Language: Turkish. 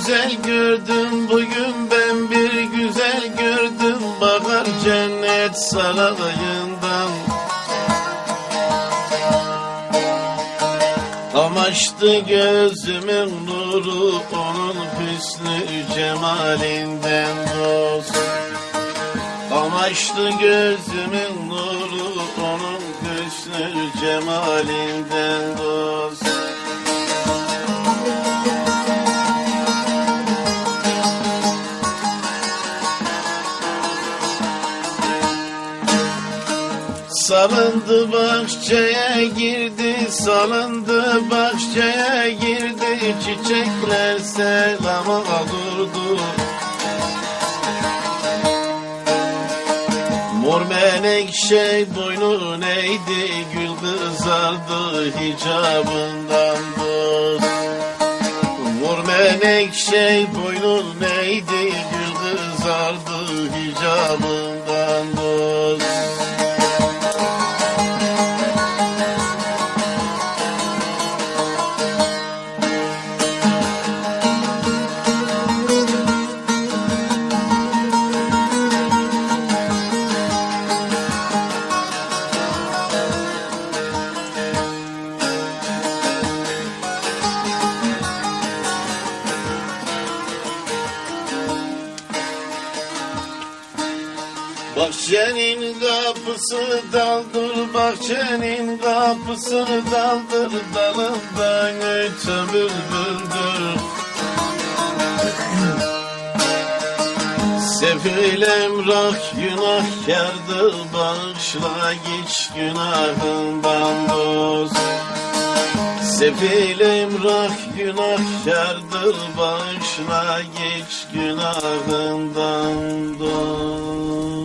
güzel gördüm bugün ben bir güzel gördüm. Bakar cennet sarayından. Kamaştı gözümün nuru onun hüsnü cemalinden dost. Kamaştı gözümün nuru onun hüsnü cemalinden dost Salındı bahçeye girdi, salındı bahçeye girdi, çiçekler selama durdu. Mor menekşe boynu neydi, gül kızardı hicabından dost. Mor menekşe boynu neydi, gül Bahçenin kapısı daldır, bahçenin kapısı daldır, dalından öte bülbüldür. Sefil emrah günahkardır, bağışla geç günahından dost. Sefil emrah günahkardır, bağışla geç günahından dost.